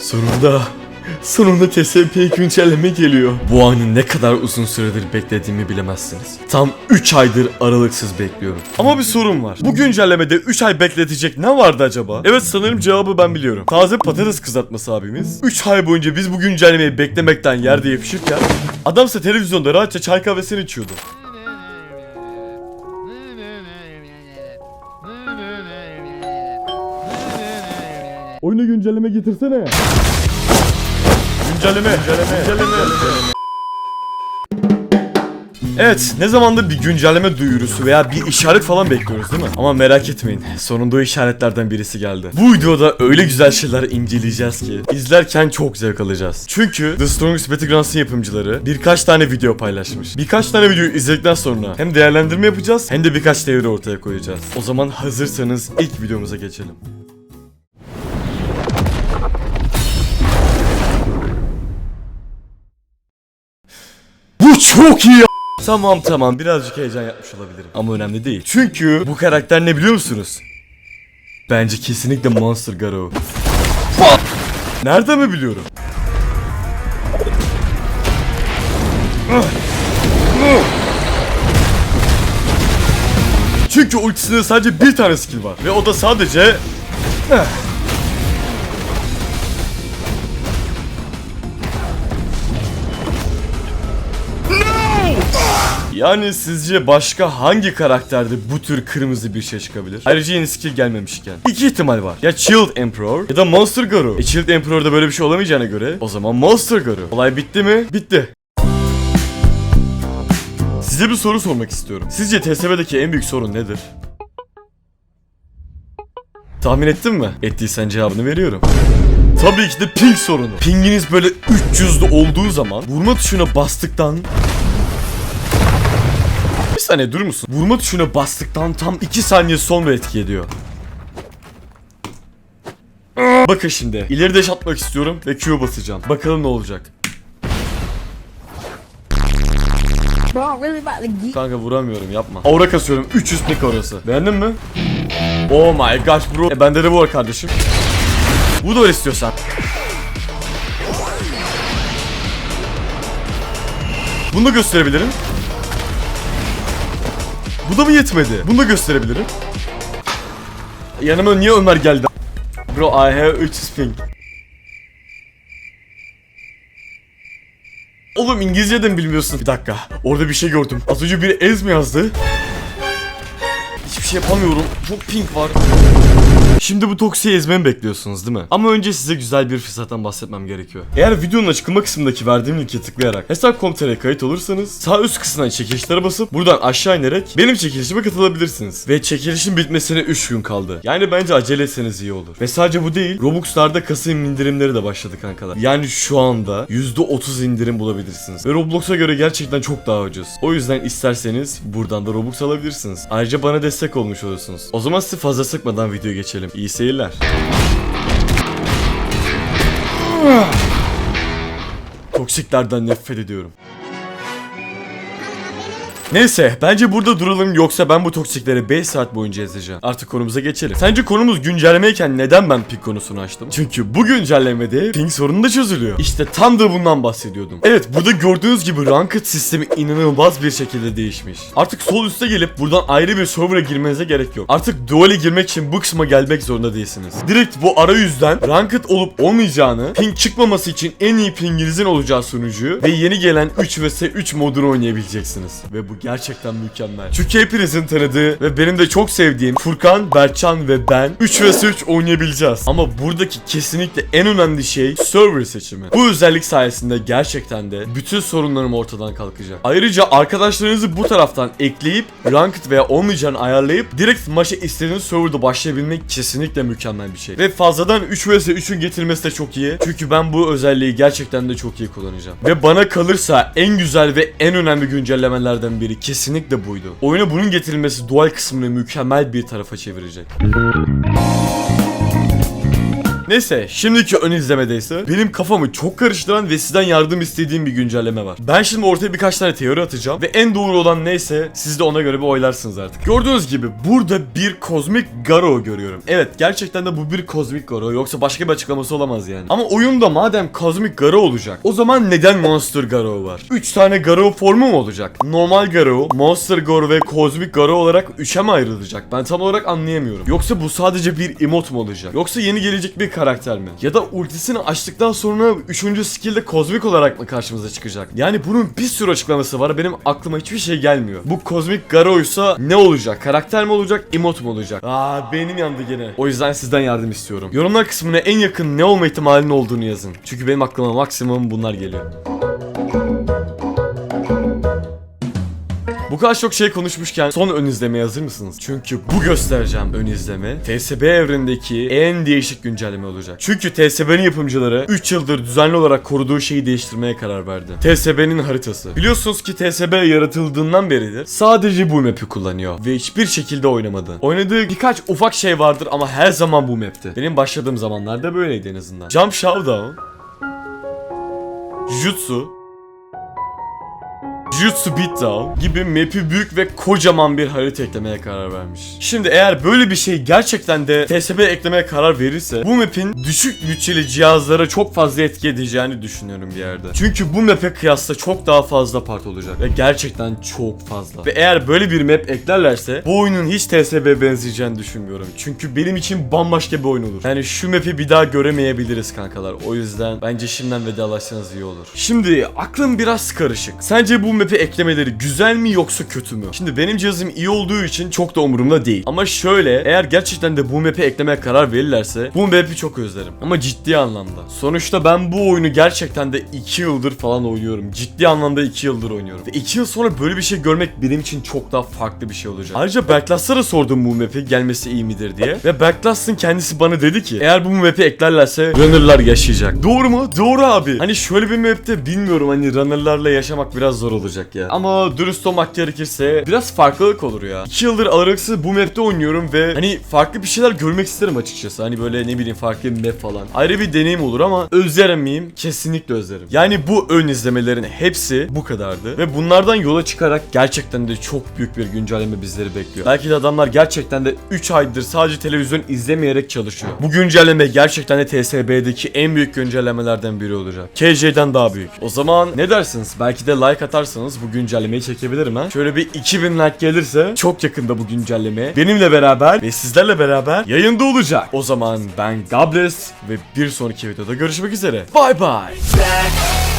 Sonunda, sonunda TSP güncelleme geliyor. Bu anı ne kadar uzun süredir beklediğimi bilemezsiniz. Tam 3 aydır aralıksız bekliyorum. Ama bir sorun var. Bu güncellemede 3 ay bekletecek ne vardı acaba? Evet sanırım cevabı ben biliyorum. Taze patates kızartması abimiz. 3 ay boyunca biz bu güncellemeyi beklemekten yerde yapışırken adamsa televizyonda rahatça çay kahvesini içiyordu. Oyuna güncelleme getirsene. Güncelleme. Güncelleme. Güncelleme. Evet, ne zamandır bir güncelleme duyurusu veya bir işaret falan bekliyoruz değil mi? Ama merak etmeyin, sonunda o işaretlerden birisi geldi. Bu videoda öyle güzel şeyler inceleyeceğiz ki izlerken çok zevk alacağız. Çünkü The Strongest Battlegrounds'ın yapımcıları birkaç tane video paylaşmış. Birkaç tane video izledikten sonra hem değerlendirme yapacağız hem de birkaç teori ortaya koyacağız. O zaman hazırsanız ilk videomuza geçelim. Çok iyi Tamam tamam birazcık heyecan yapmış olabilirim ama önemli değil. Çünkü bu karakter ne biliyor musunuz? Bence kesinlikle Monster Garo. Nerede mi biliyorum? Çünkü ultisinde sadece bir tane skill var ve o da sadece Yani sizce başka hangi karakterde bu tür kırmızı bir şey çıkabilir? Ayrıca yeni skill gelmemişken. İki ihtimal var. Ya Shield Emperor ya da Monster Garo. E Shield Emperor'da böyle bir şey olamayacağına göre o zaman Monster Garo. Olay bitti mi? Bitti. Size bir soru sormak istiyorum. Sizce TSB'deki en büyük sorun nedir? Tahmin ettin mi? Ettiysen cevabını veriyorum. Tabii ki de ping sorunu. Pinginiz böyle 300'de olduğu zaman vurma tuşuna bastıktan saniye durur musun? Vurma tuşuna bastıktan tam 2 saniye sonra etki ediyor. Bakın şimdi. İleri deş atmak istiyorum ve Q basacağım. Bakalım ne olacak. Kanka vuramıyorum yapma. Aura kasıyorum. 300 ping orası. Beğendin mi? Oh my gosh bro. E bende de bu var kardeşim. Bu da öyle istiyorsan. Bunu da gösterebilirim. Bu da mı yetmedi? Bunu da gösterebilirim. Yanıma niye Ömer geldi? Bro I have 300 ping. Oğlum İngilizce de mi bilmiyorsun? Bir dakika. Orada bir şey gördüm. Az önce biri ez mi yazdı? Hiçbir şey yapamıyorum. Çok pink var. Şimdi bu toksiyi ezmemi bekliyorsunuz değil mi? Ama önce size güzel bir fırsattan bahsetmem gerekiyor. Eğer videonun açıklama kısmındaki verdiğim linke tıklayarak hesap.com.tr kayıt olursanız sağ üst kısımdan çekilişlere basıp buradan aşağı inerek benim çekilişime katılabilirsiniz. Ve çekilişin bitmesine 3 gün kaldı. Yani bence acele etseniz iyi olur. Ve sadece bu değil, Robux'larda Kasım indirimleri de başladı kankalar. Yani şu anda %30 indirim bulabilirsiniz. Ve Roblox'a göre gerçekten çok daha ucuz. O yüzden isterseniz buradan da Robux alabilirsiniz. Ayrıca bana destek olmuş olursunuz. O zaman sizi fazla sıkmadan videoya geçelim. İyi seyirler. Toksiklerden nefret ediyorum. Neyse bence burada duralım yoksa ben bu toksikleri 5 saat boyunca ezeceğim. Artık konumuza geçelim. Sence konumuz güncellemeyken neden ben ping konusunu açtım? Çünkü bu güncellemede ping sorunu da çözülüyor. İşte tam da bundan bahsediyordum. Evet burada gördüğünüz gibi ranked sistemi inanılmaz bir şekilde değişmiş. Artık sol üste gelip buradan ayrı bir server'a girmenize gerek yok. Artık duel'e girmek için bu kısma gelmek zorunda değilsiniz. Direkt bu arayüzden ranked olup olmayacağını, ping çıkmaması için en iyi pinginizin olacağı sunucuyu ve yeni gelen 3 vs 3 modunu oynayabileceksiniz. Ve bu gerçekten mükemmel. Çünkü hepinizin tanıdığı ve benim de çok sevdiğim Furkan, Berkcan ve ben 3 vs 3 oynayabileceğiz. Ama buradaki kesinlikle en önemli şey server seçimi. Bu özellik sayesinde gerçekten de bütün sorunlarım ortadan kalkacak. Ayrıca arkadaşlarınızı bu taraftan ekleyip ranked veya olmayacağını ayarlayıp direkt maça istediğiniz serverda başlayabilmek kesinlikle mükemmel bir şey. Ve fazladan 3 vs 3'ün getirmesi de çok iyi. Çünkü ben bu özelliği gerçekten de çok iyi kullanacağım. Ve bana kalırsa en güzel ve en önemli güncellemelerden biri kesinlikle buydu. Oyuna bunun getirilmesi dual kısmını mükemmel bir tarafa çevirecek. Neyse şimdiki ön izlemede ise benim kafamı çok karıştıran ve sizden yardım istediğim bir güncelleme var. Ben şimdi ortaya birkaç tane teori atacağım ve en doğru olan neyse siz de ona göre bir oylarsınız artık. Gördüğünüz gibi burada bir kozmik Garo görüyorum. Evet gerçekten de bu bir kozmik Garo yoksa başka bir açıklaması olamaz yani. Ama oyunda madem kozmik Garo olacak o zaman neden Monster Garo var? 3 tane Garo formu mu olacak? Normal Garo, Monster Garo ve kozmik Garo olarak 3'e mi ayrılacak? Ben tam olarak anlayamıyorum. Yoksa bu sadece bir emot mu olacak? Yoksa yeni gelecek bir karakter mi? Ya da ultisini açtıktan sonra 3. skill'de kozmik olarak mı karşımıza çıkacak? Yani bunun bir sürü açıklaması var. Benim aklıma hiçbir şey gelmiyor. Bu kozmik Garo'ysa ne olacak? Karakter mi olacak? Emot mu olacak? Aa beynim yandı gene. O yüzden sizden yardım istiyorum. Yorumlar kısmına en yakın ne olma ihtimalinin olduğunu yazın. Çünkü benim aklıma maksimum bunlar geliyor. Kadar çok şey konuşmuşken son ön izlemeye hazır mısınız? Çünkü bu göstereceğim ön izleme TSB evrendeki en değişik güncelleme olacak. Çünkü TSB'nin yapımcıları 3 yıldır düzenli olarak koruduğu şeyi değiştirmeye karar verdi. TSB'nin haritası. Biliyorsunuz ki TSB yaratıldığından beridir sadece bu map'i kullanıyor ve hiçbir şekilde oynamadı. Oynadığı birkaç ufak şey vardır ama her zaman bu map'ti. Benim başladığım zamanlarda böyleydi en azından. Jump Showdown Jutsu Jutsu Beatdown gibi map'i büyük ve kocaman bir harita eklemeye karar vermiş. Şimdi eğer böyle bir şey gerçekten de TSB eklemeye karar verirse bu map'in düşük bütçeli cihazlara çok fazla etki edeceğini düşünüyorum bir yerde. Çünkü bu map'e kıyasla çok daha fazla part olacak ve gerçekten çok fazla. Ve eğer böyle bir map eklerlerse bu oyunun hiç TSB benzeyeceğini düşünmüyorum. Çünkü benim için bambaşka bir oyun olur. Yani şu map'i bir daha göremeyebiliriz kankalar. O yüzden bence şimdiden vedalaşsanız iyi olur. Şimdi aklım biraz karışık. Sence bu map'e eklemeleri güzel mi yoksa kötü mü? Şimdi benim cihazım iyi olduğu için çok da umurumda değil. Ama şöyle eğer gerçekten de bu map'e eklemeye karar verirlerse bu map'i çok özlerim. Ama ciddi anlamda. Sonuçta ben bu oyunu gerçekten de 2 yıldır falan oynuyorum. Ciddi anlamda 2 yıldır oynuyorum. Ve 2 yıl sonra böyle bir şey görmek benim için çok daha farklı bir şey olacak. Ayrıca Berklas'a da sordum bu map'i gelmesi iyi midir diye. Ve Berklas'ın kendisi bana dedi ki eğer bu map'i eklerlerse runner'lar yaşayacak. Doğru mu? Doğru abi. Hani şöyle bir map'te bilmiyorum hani runner'larla yaşamak biraz zor olacak ya. Ama dürüst olmak gerekirse biraz farklılık olur ya. 2 yıldır aralıksız bu map'te oynuyorum ve hani farklı bir şeyler görmek isterim açıkçası. Hani böyle ne bileyim farklı bir map falan. Ayrı bir deneyim olur ama özlerim miyim? Kesinlikle özlerim. Yani bu ön izlemelerin hepsi bu kadardı. Ve bunlardan yola çıkarak gerçekten de çok büyük bir güncelleme bizleri bekliyor. Belki de adamlar gerçekten de 3 aydır sadece televizyon izlemeyerek çalışıyor. Bu güncelleme gerçekten de TSB'deki en büyük güncellemelerden biri olacak. KJ'den daha büyük. O zaman ne dersiniz? Belki de like atarsanız bu güncellemeyi çekebilirim ha. Şöyle bir 2000 like gelirse çok yakında bu güncelleme benimle beraber ve sizlerle beraber yayında olacak. O zaman ben Gables ve bir sonraki videoda görüşmek üzere. Bye. back